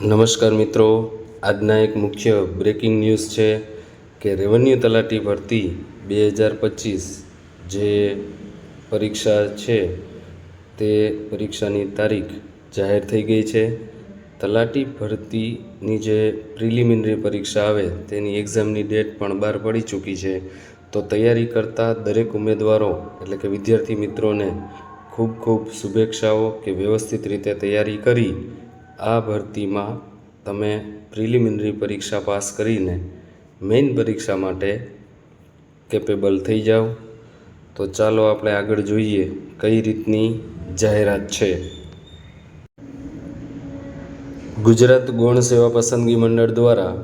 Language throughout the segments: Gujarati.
નમસ્કાર મિત્રો. આજના એક મુખ્ય બ્રેકિંગ ન્યૂઝ છે કે રેવન્યુ તલાટી ભરતી બે હજાર પચીસ જે પરીક્ષા છે તે પરીક્ષાની તારીખ જાહેર થઈ ગઈ છે. તલાટી ભરતીની જે પ્રિલિમિનરી પરીક્ષા આવે તેની એક્ઝામની ડેટ પણ બહાર પડી ચૂકી છે. તો તૈયારી કરતા દરેક ઉમેદવારો એટલે કે વિદ્યાર્થી મિત્રોને ખૂબ ખૂબ શુભેચ્છાઓ કે વ્યવસ્થિત રીતે તૈયારી કરી આ ભરતીમાં તમે પ્રિલિમિનરી પરીક્ષા પાસ કરીને મેઇન પરીક્ષા માટે કેપેબલ થઈ જાઓ. તો ચાલો આપણે આગળ જોઈએ કઈ રીતની જાહેરાત છે. ગુજરાત ગૌણ સેવા પસંદગી મંડળ દ્વારા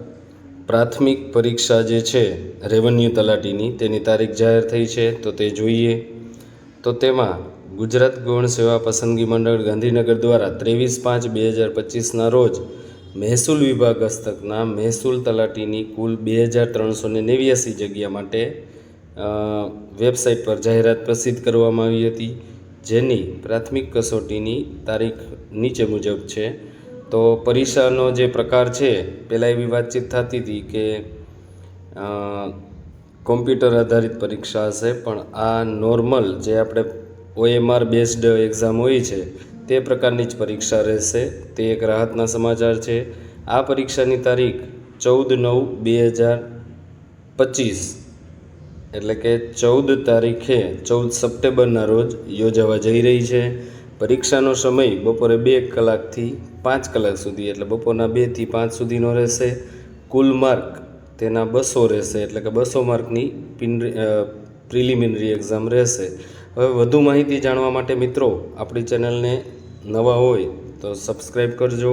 પ્રાથમિક પરીક્ષા જે છે રેવન્યુ તલાટીની, તેની તારીખ જાહેર થઈ છે, તો તે જોઈએ. તો તેમાં ગુજરાત ગૌણ સેવા પસંદગી મંડળ ગાંધીનગર દ્વારા ત્રેવીસ પાંચ બે હજાર પચીસના રોજ મહેસૂલ વિભાગ હસ્તકના મહેસૂલ તલાટીની કુલ બે હજાર ત્રણસો ને નેવ્યાસી જગ્યા માટે વેબસાઇટ પર જાહેરાત પ્રસિદ્ધ કરવામાં આવી હતી. જેની પ્રાથમિક કસોટીની તારીખ નીચે મુજબ છે. તો પરીક્ષાનો જે પ્રકાર છે પહેલાં એવી વાતચીત થતી હતી કે કોમ્પ્યુટર આધારિત પરીક્ષા હશે, પણ આ નોર્મલ જે આપણે ઓએમઆર બેઝડ એક્ઝામ હોય છે, તે પ્રકારની જ પરીક્ષા રહેશે. તે એક રાહતના સમાચાર છે. આ પરીક્ષાની તારીખ ચૌદ નવ બે હજાર પચીસ, એટલે કે ચૌદ તારીખે, ચૌદ સપ્ટેમ્બરના રોજ યોજાવા જઈ રહી છે. પરીક્ષાનો સમય બપોરે બે કલાકથી પાંચ કલાક સુધી, એટલે બપોરના બેથી પાંચ સુધીનો રહેશે. કુલ માર્ક તેના બસો રહેશે, એટલે કે બસો માર્કની પ્રિલિમિનરી એક્ઝામ રહેશે. હવે વધુ માહિતી જાણવા માટે મિત્રો, આપણી ચેનલને નવા હોય તો સબસ્ક્રાઈબ કરજો.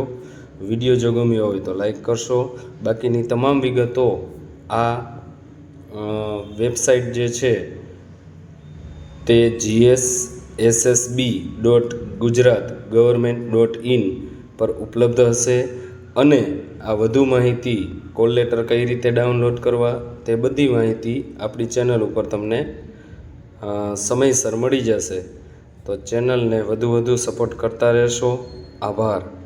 વીડિયો જો ગમ્યો હોય તો લાઈક કરશો. બાકીની તમામ વિગતો આ વેબસાઇટ જે છે તે GS SSB dot Gujarat government dot in પર ઉપલબ્ધ હશે. અને આ વધુ માહિતી કોલ લેટર કઈ રીતે ડાઉનલોડ કરવા તે બધી માહિતી આપણી ચેનલ ઉપર તમને સમયસર મળી જશે. તો ચેનલને વધુ વધુ સપોર્ટ કરતા રહેશો. આભાર.